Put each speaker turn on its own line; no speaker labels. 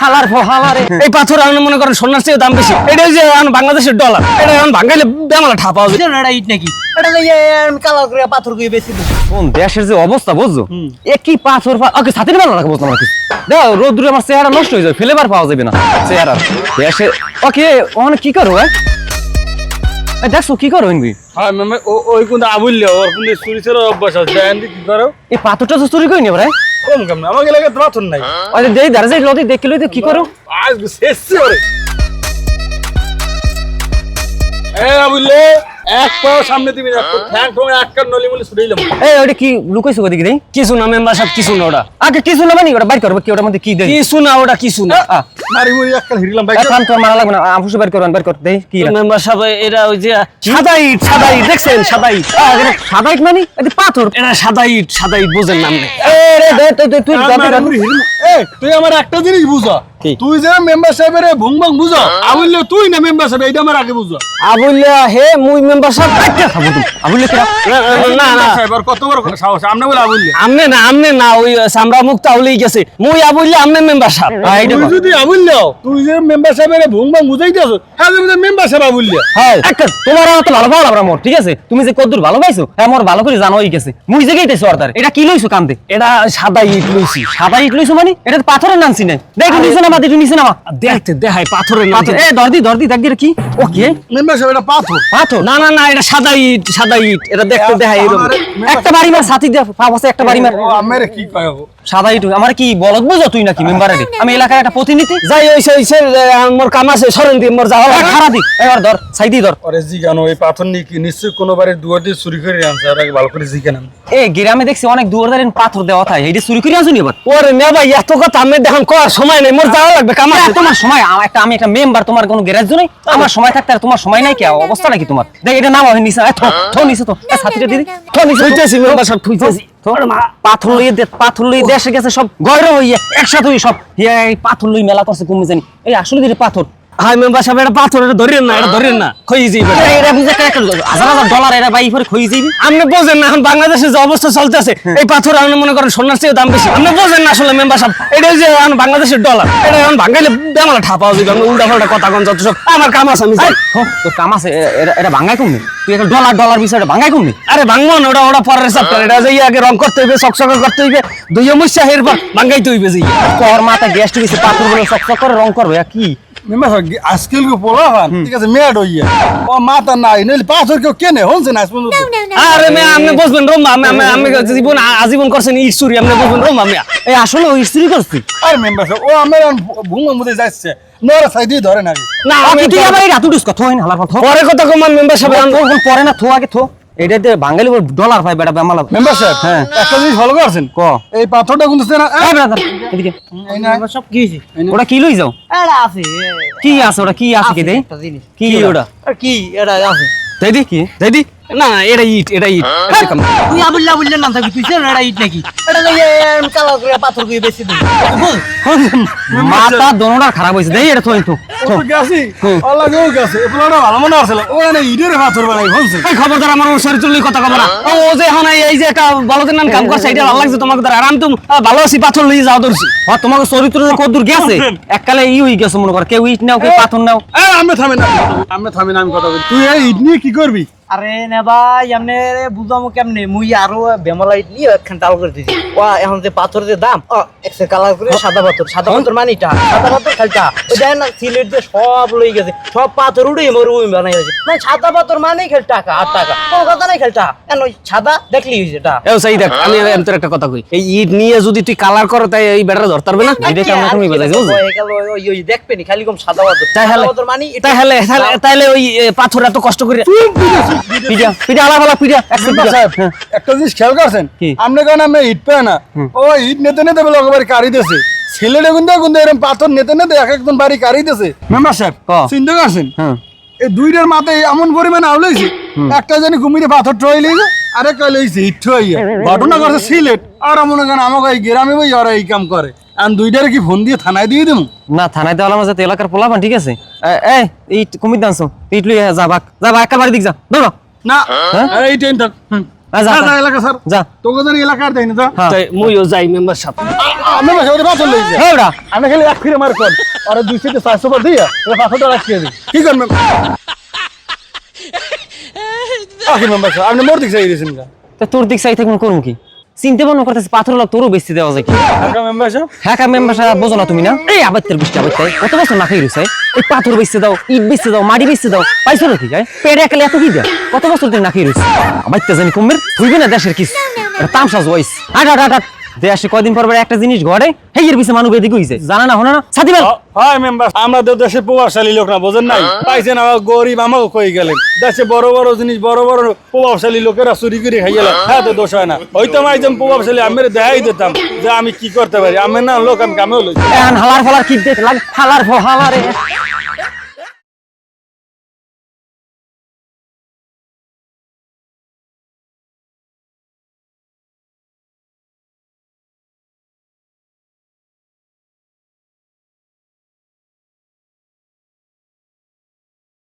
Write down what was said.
ফালার এই পাথর আমি মনে করেন সোনার চেয়ে দাম বেশি। এটা যে এখন বাংলাদেশের ডলার এটা এখন ভাঙাইলে বেমালা ঠাপা হবে।
এটা ইট নাকি? এটা লইয়া আমি কালার করে পাথর করে বেশি
কোন দেশের যে অবস্থা বুঝছ? এ কি পাথর ওকে ছাতির বেলা বুঝলাম দেখো রোদ্দুরে আমার চেহারা নষ্ট হয়ে যাবে ফেলেবার পাওয়া যাবে না। চেহারা। দেশে ওকে ওখানে কি করো হ্যাঁ? দেখছ কি করো ইনবি
হ্যাঁ ম্যাম ওই কিন্তু আবুল্য ওর কিন্তু সুরিচের অভ্যাস আছে। কি করো।
এই পাথরটা তো চুরি করি নি ভাই।
কম কম না আমাকে লাগে পাথর নাই।
আরে দেই দাঁড়া যাই লদি দেখি লইতে কি করো?
আজ শেষ করে এ আবুল্য এক পাও সামনে দিবি না ঠ্যাং ঠোঙে আটকার নলি মলি ছুটাইলাম
এই ওটা কি লুকাইছো ওদিকে দেই?
কিছু না মেম্বার সাহেব কিছু না ওটা।
আগে কিছু না মানে ওটা? বাইর করবে কি ওটার মধ্যে কি দেই?
কিছু না ওটা কিছু না।
মারি হিরলাম
তো লাগবে না। বাইর করবেন বাইর কর দেই কি
মেম্বার সাহেব এটা ওই যে সাদা ইট সাদা ইট দেখছেন? সাদা ইট।
আ, সাদা ইট মানে? এটা পাথর।
এটা সাদা ইট সাদা ইট বোঝেন নাম নেই
এ রে তুই তুই তুই
আমার একটা জিনিস বুঝা? তুই যে মেম্বার সাহেবের ভুং ভাং বুঝা আবুল্য তুই না মেম্বার সাহেব এইটা আমার আগে বুঝা।
আবুল্লা হে মুই মেম্বার সাহেব
আচ্ছা খাব তুমি। আবুলে কি
না না
সাহেব আর কত বড় সাহস আমনে বলে
আমনে না আমনে না ওই সামরা মুক্তা গেছে। মুই আবুল্লা আমনে মেম্বার সাহেব
তুই যদি তুই যে মেম্বার সাহেবের ভুং ভাং বুঝাই দিয়েছ হ্যাঁ তুমি মেম্বার সাহেব আবুল্য
হ্যাঁ। একটা তোমার আমার তো ভালো ভালো লাগবে মোর ঠিক আছে? তুমি যে কদ্দুর ভালো পাইছো হ্যাঁ মোর ভালো করে জানো হই গেছে। মুই যে গেইতেছো অর্ডার এটা কি লইছো কান্দে?
এটা সাদা ইট লইছি।
সাদা ইট লইছো মানে? এটা তো পাথরের নামছি না দেখো নিচে নামা দেখো নিচে নামা।
দেখতে দেখাই পাথরের
পাথর এ দর্দি দর্দি দেখ দিরে কি। ও কি?
মেম্বার সাহেব এটা পাথর।
পাথর?
না না না এটা সাদা ইট সাদা ইট। এটা দেখতে দেখাই এরকম
একটা বাড়ি মার সাথী দে পাবছে একটা বাড়ি মার।
ও কি কয়?
সাদা ইট আমার কি বলদ বুঝো তুই নাকি আমি এলাকার একটা প্রতিনিধি।
যাই হইছে হইছে মোর কাম আছে সরেন দি মোর যাওয়া
এ,
লাগবে।
এবার ধর সাইদি ধর।
ওরে জিগানো এই পাথর নিয়ে কি? নিশ্চয়ই কোনো বাড়ির দুয়ার দিয়ে চুরি করে আনছে আর ভালো করে জিগান
এ গ্রামে দেখছি অনেক দুয়ারদারের পাথর দেওয়া থাকে। এইটা চুরি করে আনছুনি এবার?
ওরে ভাই এত কথা আমি দেখুন কর সময় নেই মোর যাওয়া লাগবে কাম আছে।
তোমার সময় আমার একটা আমি একটা মেম্বার তোমার কোনো গ্যারেজ নেই? আমার সময় থাকতে আর তোমার সময় নাই কি? অবস্থা নাকি তোমার? দেখ এটা নাম হয় থো থো তো। দিদি থো।
মেম্বার থুইতেছি।
পাথর লইয়ে দে পাথর লই দেশে গেছে সব গয়র হইয়া, একসাথে সব। এই পাথর লই মেলা করছে কমে জানি। এই আসলে পাথর।
হাই মেম্বার সাহেব এটা পাথর এটা ধরেন না এটা ধরেন না খই যাইবে।
এ, এরা বুঝে একটা হাজার হাজার ডলার এরা বাই করে খই যাইবি।
আপনি বোঝেন না এখন বাংলাদেশে যে অবস্থা চলতেছে এই পাথর আপনি মনে করেন সোনার চেয়ে দাম বেশি। আপনি বোঝেন না আসলে মেম্বার সাহেব এটা যে এখন বাংলাদেশের ডলার এটা এখন ভাঙাইলে বেমালা ঠাপা হবে আপনি উল্টা পাল্টা কথা কন যত সব। আমার কাম আছে আমি যাই।
তোর কাম আছে এ- এরা- এরা ভাঙাই কমনি তুই একটা ডলার ডলার বিষয়টা ভাঙাই কমনি
আরে ভাঙবো না ওটা ওটা পরের চ্যাপ্টার এটা যে আগে রং করতে হইবে চকচকা করতে হইবে দুই মুসা এরপর ভাঙাইতে হইবে যে
তোর মাথা গ্যাস টিভিছে পাথরগুলো চকচক করে রং করবে কি?
মেম্বার আজকাল কে পোলা হান ঠিক আছে মেয়াড হইয়া। ও মাথা নাই নইলে পাথর কেউ কেনে? হনছে না
আরে মে আপনি বুঝবেন রোম আমি আমি আমি জীবন আজীবন করছেন ইট চুরি আপনি বুঝবেন রোম আমি
এই আসলে ওই স্ত্রী করছি?
আর মেম্বার ও আমার ভুঙ্গা মধ্যে যাচ্ছে। নরা সাইড দিয়ে ধরে নাকি।
না
আমি
আমি
তুই
পরে-
আবার এই রাতু ডিস্ক থো হইন হালার কথা।
পরে কথা কমান মেম্বার সাহেব আমি-
পরে না থো আগে থো। এটা দিয়ে বাঙালি ডলার পাই বেটা বেমালা
মেম্বার
হ্যাঁ।
একটা জিনিস ভালো করছেন
ক?
এই পাথরটা কিন্তু না?
এই ব্রাদার এদিকে।
সব কি হয়েছে
ওটা কি লই যাও?
এটা আছে
কি আছে ওটা? কি আছে কি দেই? কি
কি
ওটা?
কি? এটা আছে।
দেই দি কি?
যাই দি? না না এটা ইট এটা ইট। কাম।
তুই আবুল্লা বুল্লা নাম থাকবি তুই এটা ইট নাকি?
মাথা দোনোটা খারাপ হইছে দেই এটা থই তো।
ও তো গেছি। আল্লাহ গেও গেছে। এ পোলাটা ভালো আসলে ও ইটের পাথর বানাই হনছে
এই খবরদার আমার শরীর তুললি কথা কব ও ও যে এখন এই- এই যে একটা বলদের নাম কাম করছে এটা ভালো লাগছে তোমাকে দ্বারা। আর আমি ভালো আছি পাথর লইয়ে যাও ধরছি।
ও তোমাকে চরিত্র গেছে? এককালে ই হই গেছে মনে কর। কেউ ইট নাও কেউ পাথর নাও।
এ আমি থামেন না। আমি থামেন আমি কথা বলি তুই এই ইট নিয়ে কি করবি?
আরে না ভাই এমনি বুঝামো কেমনে? মুই আরও বেমালা ইট নিয়ে একখান ডাল করে দিছি। এখন যে পাথর যে দাম ও একশো কালার করে সাদা পাথর সাদা পাথর মানে এটা সাদা পাথর খালটা। ওই দেখেন না সিলেট দিয়ে সব লই গেছে সব পাথর উড়ে মরু বানাই গেছে। মানে সাদা পাথর মানেই খেল টাকা আর টাকা। কোনো কথা নাই খেলটা। কেন ওই সাদা দেখলি হয়েছে এটা?
এও সেই দেখ আমি আমি তোর একটা কথা কই। এই ইট নিয়ে যদি তুই কালার করো তাই এই বেটারা ধরতে পারবে না?
এটা কেমন তুমি
হয়ে গেল ওই ওই দেখবেনি খালি কম সাদা পাথর।
তাই
সাদা
হলে
পাথর মানে এটা।
তাহলে তাহলে- তাহলে ওই পাথর এত কষ্ট করে
একশো
মেম্বার
পিডিয়া
সাহেব একটা জিনিস খেয়াল করছেন?
কি?
আপনি কেন আমি ইট পায় না। ও ইট নেতে নেতে বলে একবারে কারি দিয়েছে। ছেলেটা কিন্তু কিন্তু এরকম পাথর নেতে নেতে এক একজন বাড়ি কারি দিয়েছে। মেম্বার সাহেব চিন্তা করছেন?
হ্যাঁ।
এই দুইটার মাথায় এমন পরিমাণে আউলাইছে একটা জানি কুমিরে পাথর ট্রয় লইছে আরেকটা লইছে ইট ট্রইয়া ঘটনা করছে সিলেট। আর মনে করেন আমাকে এই গ্রামে বই ওরা এই কাম করে। আর দুইটারে কি ফোন দিয়ে থানায় দিয়ে দেবো
না থানায় দেওয়ালা মাঝে এলাকার পোলাপান ঠিক আছে? এ ইট কুমির দানছো ইট লই যা বাক যা বাক একটা বাড়ি দিক যা ধরো।
না এই থাক।
হ্যাঁ, যা,
এলাকা স্যার।
যা।
তোকে জানি এলাকার দেয় না
হ্যাঁ।
তাই মুইও যাই মেম্বার
আমি বাসা
হ্যাঁ
আমি খালি এক ফিরে মার কর। আর দুই সিটে চারশো পর দিয়ে ওরা পাথরটা রাখিয়ে দিই। কি আকি মেম্বার? স্যার আপনি মোর দিক চাই দিয়েছেন
তা তোর দিক চাই থাকবেন করুন কি? চিনতে পারো করতেছে পাথর লোক তোরও বেশি দেওয়া যায় কি?
মেম্বার
হ্যাঁ মেম্বার সাহেব বোঝো না তুমি না। এই আবাত্তের বৃষ্টি আবাত্তাই কত বছর না খাই রয়েছে এই পাথর বেচতে দাও ইট বেচতে দাও মাটি বেচতে দাও। পাইছো নাকি? গায়ে পেটে একালে এত কি দেয়? কত বছর ধরে না খাই রয়েছে আবাত্তে জানি কমের হইবে না দেশের কিস এটা তামসা ওয়াইস হাট হাট হাট হাট। দেশে কয়দিন পর একটা জিনিস ঘরে হেগের পিছে মানুষ এদিকে হইছে। জানা না হনা না? সাথী বেল
হয় মেম্বার আমরা তো দেশের প্রভাবশালী লোক না বোঝেন নাই? পাইছেন আমার গরিব আমাকে কই গেলেন? দেশে বড় বড় জিনিস বড় বড় প্রভাবশালী লোকেরা চুরি করে খাই গেলেন হ্যাঁ তো দোষ হয় না। হয়তো আমি একজন প্রভাবশালী আমি দেখাই দিতাম যে আমি কি করতে পারি। আমি না লোক আমি কামেও লইছি।
হালার ফালার কি দেখ লাগ হালার ফ হালারে।